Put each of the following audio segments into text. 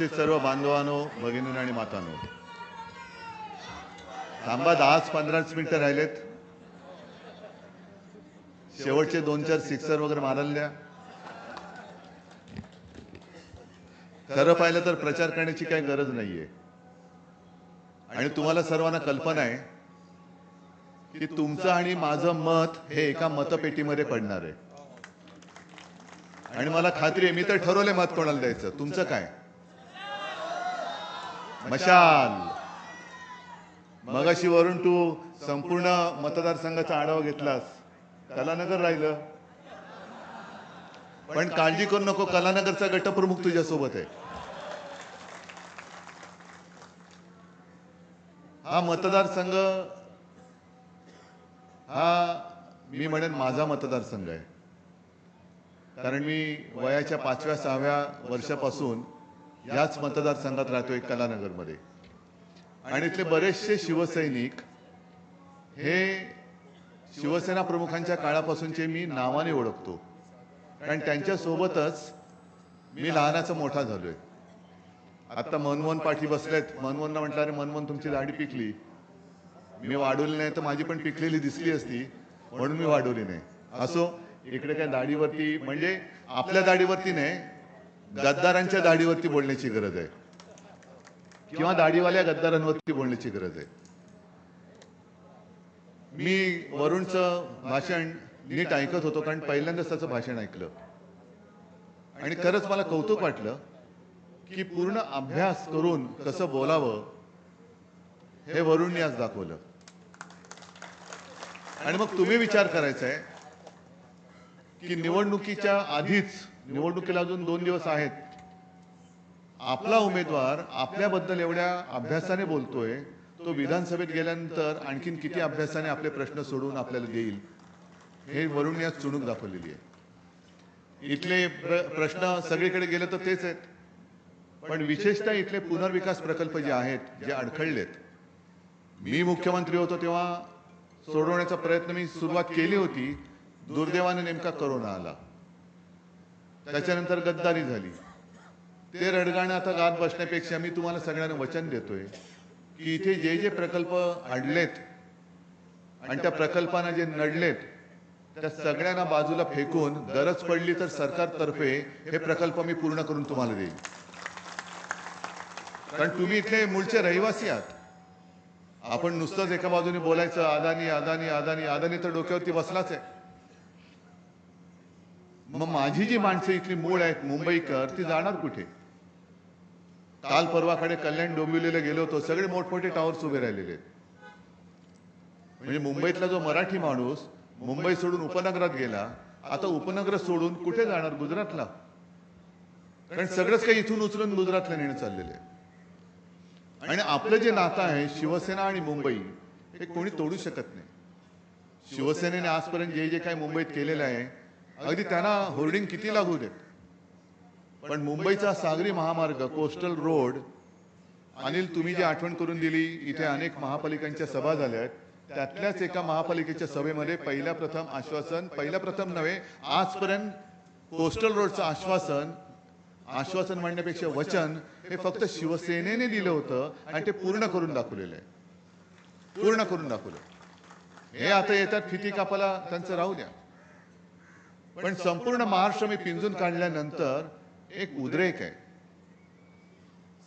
उपस्थित सर्व बांधवांनो भगिनी आणि मातांनो. थांबा दहाच पंधराच मिनिटं राहिलेत. शेवटचे दोन चार सिक्सर वगैरे मारल्या खरं पाहिलं तर प्रचार करण्याची काही गरज नाहीये. आणि तुम्हाला सर्वांना कल्पना आहे की तुमचं आणि माझं मत हे एका मतपेटीमध्ये पडणार आहे. आणि मला खात्री आहे मी तर ठरवले मत कोणाला द्यायचं. तुमचं काय? मशाल. मगाशी वरून तू संपूर्ण मतदारसंघाचा आढावा घेतलास. कलानगर राहिलं. पण काळजी करू नको कलानगरचा गटप्रमुख तुझ्या सोबत आहे. हा मतदारसंघ हा मी म्हणेन माझा मतदारसंघ आहे. कारण मी वयाच्या पाचव्या सहाव्या वर्षापासून याच मतदारसंघात राहतोय कलानगरमध्ये. आणि इथले बरेचसे शिवसैनिक हे शिवसेना प्रमुखांच्या काळापासूनचे मी नावाने ओळखतो. कारण त्यांच्या सोबतच मी लहानाचा मोठा झालोय. आता मनमोहन पाठी बसलेत. मनमोहनला म्हटलं, अरे मनमोहन, तुमची दाढी पिकली. मी वाढवली नाही तर माझी पण पिकलेली दिसली असती, म्हणून मी वाढवली नाही. असो, इकडे काय दाढीवरती, म्हणजे आपल्या दाढीवरती नाही गद्दारांच्या दाढीवरती बोलण्याची गरज आहे. किंवा दाढीवाल्या गद्दारांवरती बोलण्याची गरज आहे. मी वरुणचं भाषण नीट ऐकत होतो कारण पहिल्यांदाच त्याचं भाषण ऐकलं. आणि खरंच मला कौतुक वाटलं की पूर्ण अभ्यास करून कसं बोलावं हे वरुणने आज दाखवलं. आणि मग तुम्ही विचार करायचा आहे की निवडणुकीच्या आधीच निवडणुकीला अजून दोन दिवस आहेत. आपला उमेदवार आपल्याबद्दल एवढ्या अभ्यासाने बोलतोय तो विधानसभेत गेल्यानंतर आणखीन किती अभ्यासाने आपले प्रश्न सोडून आपल्याला देईल, हे वरुण आज चुणूक दाखवलेली आहे. इथले प्र- प्रश्न सगळीकडे गेले पण विशेषतः इथले पुनर्विकास प्रकल्प जे आहेत, जे अडखळलेत, मी मुख्यमंत्री होतो तेव्हा सोडवण्याचा प्रयत्न मी सुरुवात केली होती, दुर्दैवाने नेमका करोना आला. त्याच्यानंतर गद्दारी झाली. ते रडगाणं आता गात बसण्यापेक्षा मी तुम्हाला सगळ्यांना वचन देतोय की इथे जे जे प्रकल्प आणलेत आणि त्या प्रकल्पांना जे नडलेत त्या सगळ्यांना बाजूला फेकून गरज पडली तर सरकारतर्फे हे प्रकल्प मी पूर्ण करून तुम्हाला देईन. कारण तुम्ही इथले मूळचे रहिवासी आहात. आपण नुसतंच एका बाजूने बोलायचं अदानी अदानी अदानी अदानी तर डोक्यावरती बसलाच आहे. माझी जी माणसं इथली मूळ आहेत, मुंबईकर, ती जाणार कुठे? काल परवाकडे कल्याण डोंबिवलीला गेलो होतो, सगळे मोठमोठे टावर्स उभे राहिलेले म्हणजे जो मराठी माणूस मुंबई सोडून उपनगरात गेला, आता उपनगर सोडून कुठे जाणार गुजरातला? कारण सगळंच काही इथून उचलून गुजरातला नेणं जे नातं आहे, शिवसेना मुंबई, हे कोणी तोडू शकत नाही. शिवसेनेने आजपर्यंत जे जे काही मुंबईत केलेलं आहे अगदी त्यांना होर्डिंग किती लागू देत? पण मुंबईचा सागरी महामार्ग, कोस्टल रोड, अनिल, तुम्ही जी आठवण करून दिली अनेक महापालिकांच्या सभा झाल्या आहेत. त्यातल्याच पहिल्या प्रथम आश्वासन, पहिल्या प्रथम नव्हे, आजपर्यंत कोस्टल रोडचं आश्वासन आश्वासन म्हणण्यापेक्षा वचन हे फक्त शिवसेनेने दिलं होतं आणि ते पूर्ण करून पूर्ण करून फिती कापाला राहू द्या. पण संपूर्ण महाराष्ट्र मी पिंजून काढल्यानंतर एक उद्रेक आहे.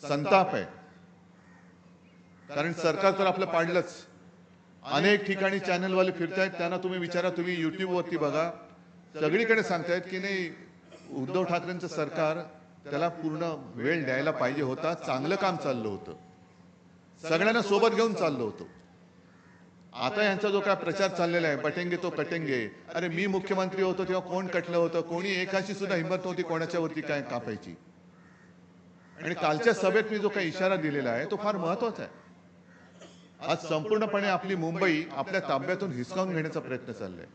संताप आहे. कारण सरकार तर आपलं पाडलंच. अनेक ठिकाणी चॅनलवाले फिरतायत त्यांना तुम्ही विचारा तुम्ही युट्यूबवरती बघा. सगळीकडे सांगतायत की नाही उद्धव ठाकरेंचं सरकार त्याला पूर्ण वेळ द्यायला पाहिजे होता. चांगलं काम चाललं होतं. सगळ्यांना सोबत घेऊन चाललं होतं. आता यांचा जो काय प्रचार चाललेला आहे पटेंगे तो कटेंगे अरे, मी मुख्यमंत्री होतो तेव्हा कोण कटलं होतं? कोणी एकाची सुद्धा हिंमत नव्हती कोणाच्या काय कापायची. आणि कालच्या सभेत मी जो काही इशारा दिलेला आहे तो फार महत्वाचा आहे. आज संपूर्णपणे आपली मुंबई आपल्या ताब्यातून हिसकावून घेण्याचा प्रयत्न चाललाय.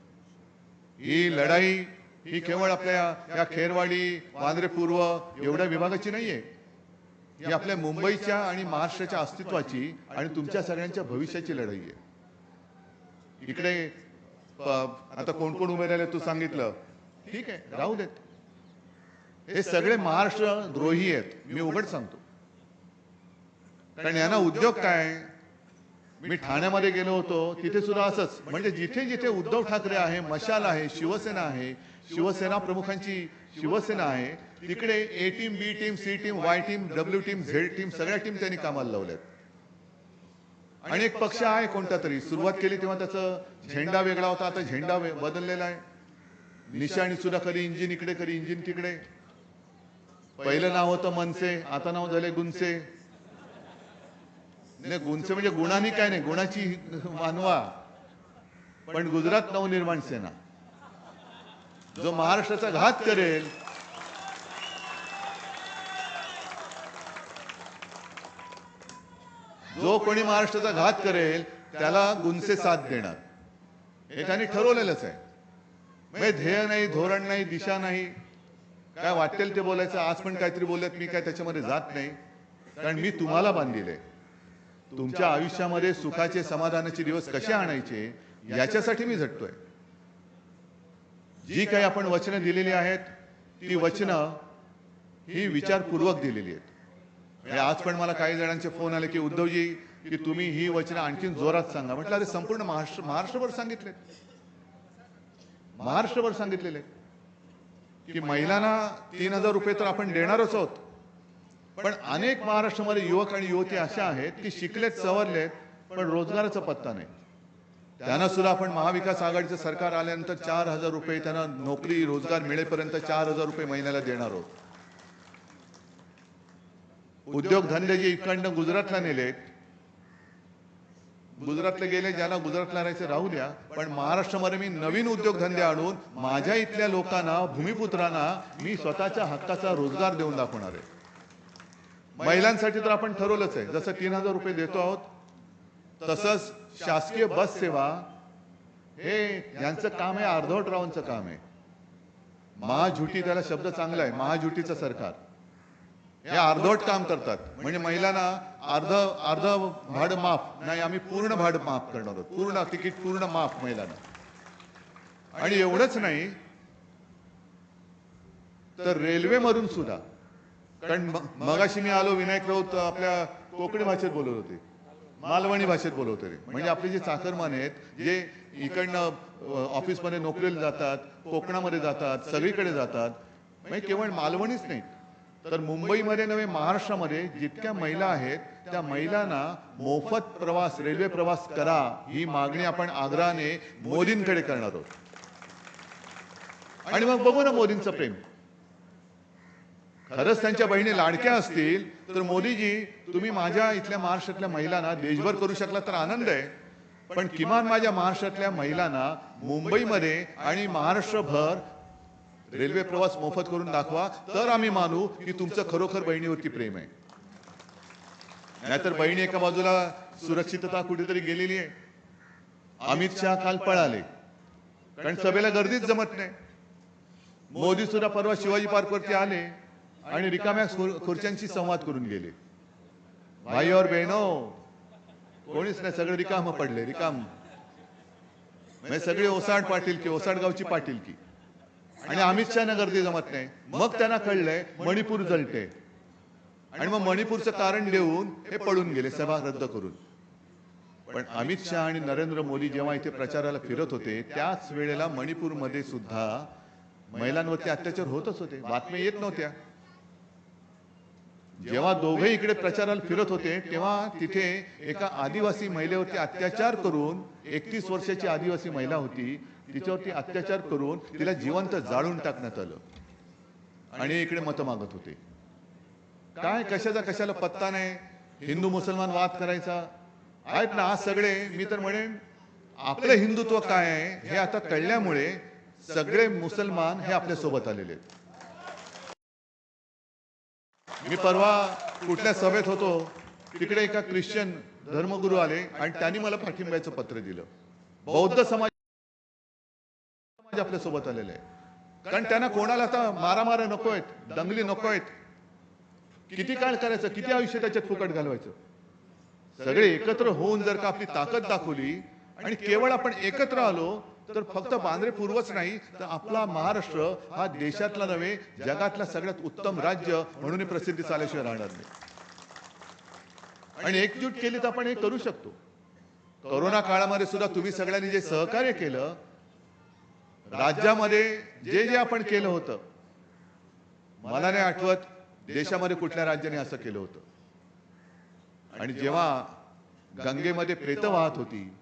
ही लढाई ही केवळ आपल्या या खेरवाडी, वांद्रे, पूर्व एवढ्या विभागाची नाहीये. ही आपल्या मुंबईच्या आणि महाराष्ट्राच्या अस्तित्वाची आणि तुमच्या सगळ्यांच्या भविष्याची लढाई आहे. इकडे आता कोण कोण तू सांगितलं. ठीक आहे, राहू देत. हे सगळे महाराष्ट्र द्रोही आहेत. मी उघड सांगतो. कारण यांना उद्योग काय? मी ठाण्यामध्ये गेलो होतो. तिथे सुद्धा असंच. जिथे जिथे उद्धव ठाकरे आहे, मशाल आहे, शिवसेना आहे, शिवसेना प्रमुखांची शिवसेना आहे, तिकडे A team B team C team Y team W team Z team सगळ्या टीम त्यांनी कामाला लावल्यात. एक पक्ष आहे कोणता तरी सुरुवात केली तेव्हा झेंडा वेगळा होता, आता झेंडा बदललेला आहे. निशाणी सुद्धा कधी इंजिन इकडे कधी इंजिन तिकडे. पहिलं नाव होतं मनसे, आता नाव झाले गुंसे नाही गुंसे म्हणजे गुणानी काय नाही, गुणाची मानवा. पण नवनिर्माण सेना. जो महाराष्ट्राचा घात करेल जो कोणी महाराष्ट्राचा घात करेल त्याला गुंसे साथ देणार हे त्यांनी ठरवलेलंच आहे. म्हणजे ध्येय नाही धोरण नाही दिशा नाही. काय वाटेल ते बोलायचं आज पण काहीतरी बोलत मी काय त्याच्यामध्ये जात नाही. कारण मी तुम्हाला बांधिले तुमच्या आयुष्यामध्ये सुखाचे समाधानाचे दिवस कसे आणायचे याच्यासाठी मी झटतोय. जी काही आपण वचनं दिलेली आहेत ती वचनं ही विचारपूर्वक दिलेली आहेत. आज पण मला काही जणांचे फ़ोन आले की, उद्धवजी, की तुम्ही ही वचनं आणखीन जोरात सांगा. अरे, संपूर्ण महाराष्ट्र, महाराष्ट्रभर सांगितले. महाराष्ट्रभर सांगितलेले. की महिलांना तीन हज़ार रुपये तर आपण देणारच आहोत. पण अनेक महाराष्ट्रामध्ये युवक युवती अशा आहेत की शिकलेत, सवरलेत, पण पत्ता नाही. त्यांना सुद्धा आपण महाविकास आघाडीचं सरकार आल्यानंतर चार हज़ार रुपये त्यांना नोकरी, रोज़गार मिळेपर्यंत चार हज़ार रुपये महिन्याला देणार आहोत. उद्योगधंदे जे इकडनं गुजरातला नेलेत. गुजरातला गेले, ज्यांना गुजरातला राहायचं राहू द्या, पण महाराष्ट्रामध्ये मी नवीन उद्योगधंदे आणून माझ्या इथल्या लोकांना, भूमिपुत्रांना, मी स्वतःच्या हक्काचा रोज़गार देऊन दाखवणार आहे. महिलांसाठी तर आपण ठरवलंच आहे. जसं तीन हज़ार रुपये देतो आहोत, तसंच शासकीय बस सेवा, हे काम आहे अर्धवट रावांचं काम आहे. महाझुटी शब्द चांगला आहे महाझुटीचं सरकार. हे अर्धवट काम करतात. म्हणजे महिलांना अर्ध अर्ध भाडं माफ़, नाही, आम्ही पूर्ण भाडं माफ़ करणार पूर्ण तिकीट, पूर्ण माफ़ महिलांना. आणि एवढंच नाही, तर रेल्वेमधून सुद्धा, कारण मगाशी मी आलो, विनायक राऊत आपल्या कोकणी भाषेत बोलत होते. मालवणी भाषेत बोलवते रे म्हणजे आपले जे चाकरमान आहेत, जे इकडनं ऑफिसमध्ये नोकरीला जातात, कोकणामध्ये जातात, सगळीकडे जातात, म्हणजे मालवणीच नाहीत. तर मुंबईमध्ये नव्हे महाराष्ट्रामध्ये जितक्या महिला आहेत त्या महिलांना मोफत प्रवास रेल्वे प्रवास करा ही मागणी आपण आग्रहाने मोदींकडे करणार आहोत. आणि मग बघू ना मोदींचं प्रेम. खरंच त्यांच्या बहिणी लाडक्या असतील तर मोदीजी तुम्ही माझ्या इथल्या महाराष्ट्रातल्या महिलांना देशभर करू शकला तर आनंद आहे. पण किमान माझ्या महाराष्ट्रातल्या महिलांना मुंबईमध्ये आणि महाराष्ट्रभर रेल्वे प्रवास मोफत करून दाखवा, तर आम्ही मानू की तुमचं खरोखर बहिणीवरती प्रेम आहे. नाहीतर बहिणी एका बाजूला सुरक्षितता कुठेतरी गेलेली आहे. अमित शहा काल पळाले. कारण सभेला गर्दीच जमत नाही. मोदी सुद्धा परवा शिवाजी पार्क वरती आले आणि रिकाम्या खुर्च्यांशी संवाद करून गेले. भाई और बहिणो कोणीच नाही, सगळे रिकाम पडले, रिकाम. सगळे ओसाड पाटील की पाटील की आणि अमित शहाना गर्दी जमत नाही. मग त्यांना कळलंय मणिपूर जळते आणि मग मणिपूरचं कारण देऊन हे पळून गेले सभा रद्द करून. पण अमित शहा आणि नरेंद्र मोदी जेव्हा इथे प्रचाराला फिरत होते त्याच वेळेला मणिपूरमध्ये सुद्धा महिलांवरती अत्याचार होतच होते. बातम्या येत नव्हत्या. जेव्हा दोघे इकडे प्रचाराला फिरत होते तिथे एका आदिवासी महिलेवरती अत्याचार करून, एकतीस वर्षाची आदिवासी महिला होती, तिच्यावरती अत्याचार करून तिला जिवंत जाळून टाकण्यात इकडे मतं मागत होते. काय, कशाचा, कशाला पत्ता नाही? हिंदू, मुसलमान वाद करायचा? आहेत ना, आज सगळे, मी तर म्हणेन, आपलं हिंदुत्व काय आहे आता कळल्यामुळे सगळे मुसलमान हे आपल्या सोबत आलेले मी परवा कुठल्या सभेत होतो तिकडे एका ख्रिश्चन धर्मगुरू आले आणि त्यांनी मला पाठिंब्याचं पत्र दिलं. बौद्ध समाज समाज आपल्यासोबत आलेले आहे कारण त्यांना कोणाला आता मारामारा नको दंगली नकोय किती काळ करायचं किती आयुष्य त्याच्यात फुकट घालवायचं? सगळे एकत्र होऊन जर का आपली ताकद दाखवली आणि केवळ आपण एकत्र आलो तर फक्त बांद्रे पूर्वच नाही, तर आपला महाराष्ट्र हा देशातला नव्हे, जगातला सगळ्यात उत्तम राज्य म्हणून प्रसिद्धी आल्याशिवाय राहणार नाही. आणि एकजूट केली तर आपण हे करू शकतो. करोना काळामध्ये सुद्धा तुम्ही सगळ्यांनी जे सहकार्य केलं, राज्यामध्ये जे जे आपण केलं होतं, मला नाही आठवत देशामध्ये कुठल्या राज्याने असं केलं होतं. आणि जेव्हा गंगेमध्ये प्रेत वाहत होती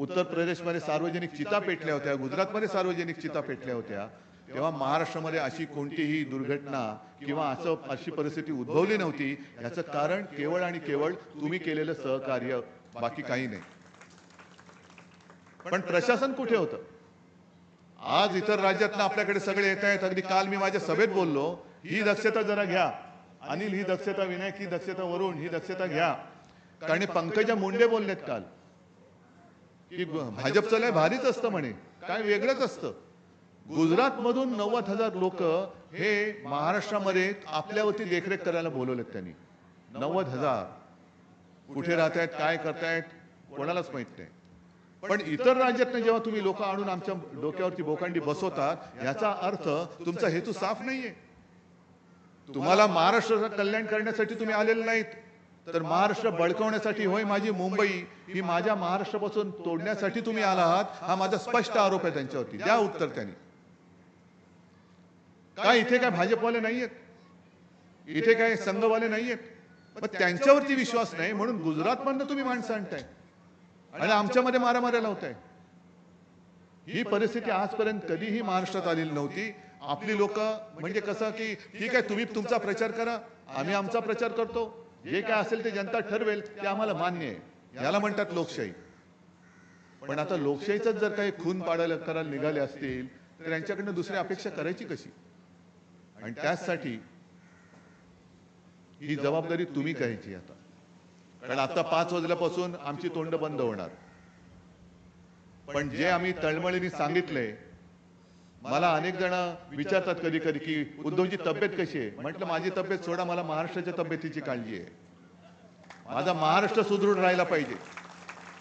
उत्तर प्रदेशमध्ये सार्वजनिक चिता पेटल्या होत्या, गुजरातमध्ये सार्वजनिक चिता पेटल्या होत्या, तेव्हा महाराष्ट्रामध्ये अशी कोणतीही दुर्घटना किंवा असं अशी उद्भवली नव्हती, याचं कारण केवळ आणि केवळ तुम्ही सहकार्य, बाकी काही नाही. पण प्रशासन कुठे होतं? आज इतर राज्यातनं आपल्याकडे सगळे येत आहेत काल मी माझ्या बोललो, ही दक्षता जरा घ्या. अनिल, ही दक्षता विनायक, ही दक्षता वरुण, ही दक्षता घ्या. कारण पंकजा मुंडे बोललेत काल. की भाजपचं लय भारीच असतं म्हणे. काय वेगळंच असतं. गुजरात मधून नव्वद हज़ार लोक हे महाराष्ट्रामध्ये आपल्यावरती देखरेख करायला बोलवलेत त्यांनी. नव्वद हज़ार. कुठे राहत आहेत काय करतायत कोणालाच माहित नाही. पण इतर राज्यातनं जेव्हा तुम्ही लोक आणून आमच्या डोक्यावरती बोकांडी बसवतात याचा अर्थ तुमचा हेतू साफ़ नाहीये. तुम्हाला महाराष्ट्राचं कल्याण करण्यासाठी तुम्ही आलेले नाहीत. तर महाराष्ट्र बळकवण्यासाठी होय माझी मुंबई ही माझ्या महाराष्ट्रापासून तोडण्यासाठी तुम्ही आला आहात हा माझा स्पष्ट आरोप आहे त्यांच्यावरती. द्या उत्तर त्यांनी. काय इथे काय भाजपवाले नाहीयेत? इथे काय संघवाले नाहीयेत? पण त्यांच्यावरती विश्वास नाही म्हणून गुजरात मधनं तुम्ही माणसं आणताय. आणि आमच्यामध्ये मारामाऱ्या लावताय. ही परिस्थिती आजपर्यंत कधीही महाराष्ट्रात आलेली नव्हती. आपली लोक म्हणजे कसं की ठीक आहे तुम्ही तुमचा प्रचार करा आम्ही आमचा प्रचार करतो. जे काय जनता ठरवेल, ते आम्हाला मान्य आहे. याला म्हणतात लोकशाही. पण आता जर काही खून पाडायला करायला निघाले असतील, तर दुसरी अपेक्षा करायची कशी? आणि त्याचसाठी ही जबाबदारी तुम्ही आता. कारण आता पाच वाजल्यापासून आमची तोंड बंद होणार. पण जे आम्ही तळमळीने सांगितलंय मला अनेक जण विचारतात कधी कधी की उद्धवची तब्येत कशी आहे? म्हटलं, माझी तब्येत सोडा, मला महाराष्ट्राच्या तब्येतीची काळजी आहे. माझा महाराष्ट्र सुदृढ राहायला पाहिजे.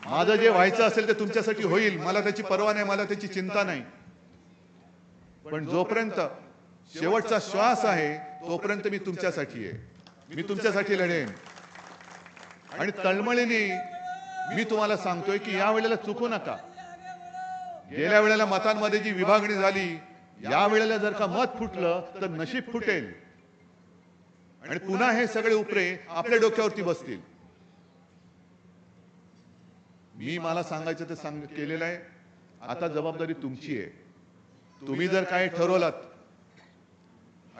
माझं जे व्हायचं असेल ते तुमच्यासाठी होईल. मला त्याची पर्वा नाही, मला त्याची चिंता नाही. पण जोपर्यंत शेवटचा श्वास आहे, तोपर्यंत मी तुमच्यासाठी आहे. मी तुमच्यासाठी लढेन. आणि तळमळीने मी तुम्हाला सांगतोय की या वेळेला चुकू नका. गेल्या वेळेला मतांमध्ये जी विभागणी झाली या वेळेला जर का मत फुटलं तर नशीब फुटेल. आणि पुन्हा हे सगळे उपरे आपल्या डोक्यावरती बसतील. मी मला सांगायचं ते सांग केलेलं आहे. आता जबाबदारी तुमची आहे. तुम्ही जर काय ठरवलात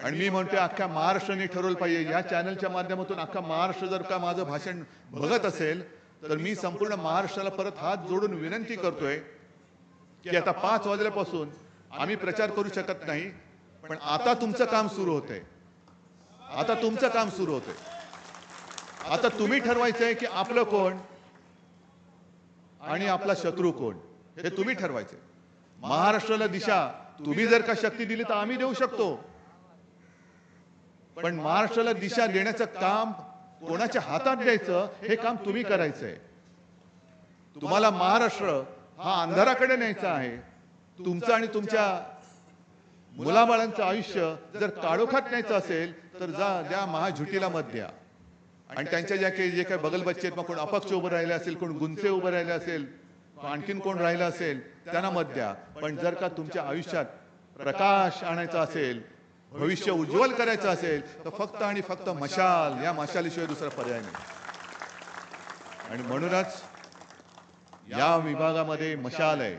आणि मी म्हणतोय अख्ख्या महाराष्ट्राने ठरवलं पाहिजे. या चॅनलच्या माध्यमातून अख्खा महाराष्ट्र जर का माझं भाषण बघत असेल तर मी संपूर्ण महाराष्ट्राला परत हात जोडून विनंती करतोय की आता पाच वाजल्यापासून आम्ही प्रचार करू शकत नाही, पण आता तुमचं काम सुरू होतंय. आता तुमचं काम सुरू होतंय. आता तुम्ही ठरवायचंय की आपलं शत्रू कोण, हे तुम्ही महाराष्ट्राला दिशा तुम्ही जर का शक्ती दिली तर आम्ही देऊ शकतो. पण महाराष्ट्राला दिशा देण्याचं काम कोणाच्या हातात द्यायचं, हे काम तुम्ही करायचंय. तुम्हाला महाराष्ट्र हा अंधाराकडे न्यायचा आहे. तुमचं आणि तुमच्या मुलाबाळांचं आयुष्य जर काळोखात न्यायचं असेल तर जा द्या महाझुटीला मत द्या. आणि त्यांच्या ज्या काही जे काही बगल बच्चे आहेत मग कोण अपक्ष उभं राहिले असेल कोण गुंचे उभं राहिले असेल आणखीन कोण राहिलं असेल त्यांना मत द्या. पण जर का तुमच्या आयुष्यात प्रकाश आणायचा असेल भविष्य उज्ज्वल करायचं असेल तर फक्त आणि फक्त मशाल या मशालीशिवाय दुसरा पर्याय नाही. आणि म्हणूनच या विभागामध्ये मशाल आहे.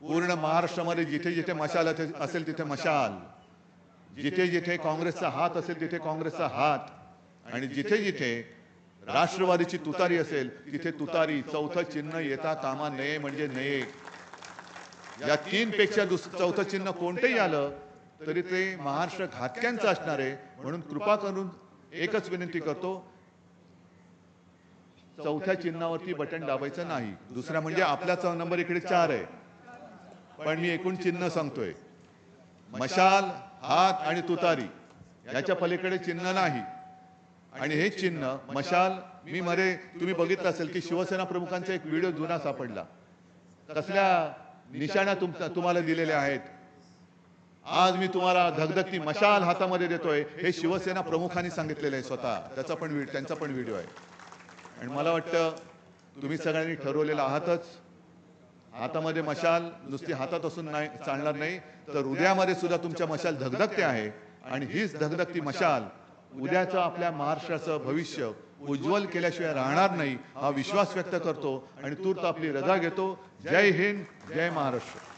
पूर्ण महाराष्ट्रामध्ये जिथे जिथे मशाल असेल तिथे मशाल. जिथे जिथे काँग्रेसचा हात असेल तिथे काँग्रेसचा हात. आणि जिथे जिथे राष्ट्रवादीची तुतारी असेल तिथे तुतारी. चौथं चिन्ह येता कामा नये म्हणजे नये. या तीन पेक्षा दुस चौथं चिन्ह कोणतंही आलं, तरी ते महाराष्ट्र घातक्यांचं कृपा करून एकच विनंती करतो चौथ्या चिन्हावरती बटन दाबायचं नाही. दुसरा म्हणजे आपला नंबर इकडे चार आहे. पण मी एकूण चिन्ह सांगतोय. मशाल हात आणि तुतारी याच्या पलीकडे चिन्ह नाही. आणि हे चिन्ह मशाल मी मरे तुम्ही बघितलं असेल की शिवसेना प्रमुखांचा एक व्हिडिओ जुना सापडला. कसल्या निशाणा तुम्हाला दिलेल्या आहेत? आज मी तुम्हाला धगधगती मशाल हातामध्ये देतोय. हे शिवसेना प्रमुखांनी सांगितलेलं आहे स्वतः. त्याचा पण त्यांचा पण व्हिडिओ आहे. आणि मला वाटतं तुम्ही सगळ्यांनी ठरवलेलं आहातच. हातामध्ये मशाल नुसती हातात असून नाही चालणार नाही तर हृदयामध्ये सुद्धा तुमच्या मशाल धगधगते आहे. आणि हीच धगधगती मशाल उद्याचं आपल्या महाराष्ट्राचं भविष्य उज्ज्वल केल्याशिवाय राहणार नाही हा विश्वास व्यक्त करतो. आणि तूर्त आपली रजा घेतो. जय हिंद जय महाराष्ट्र.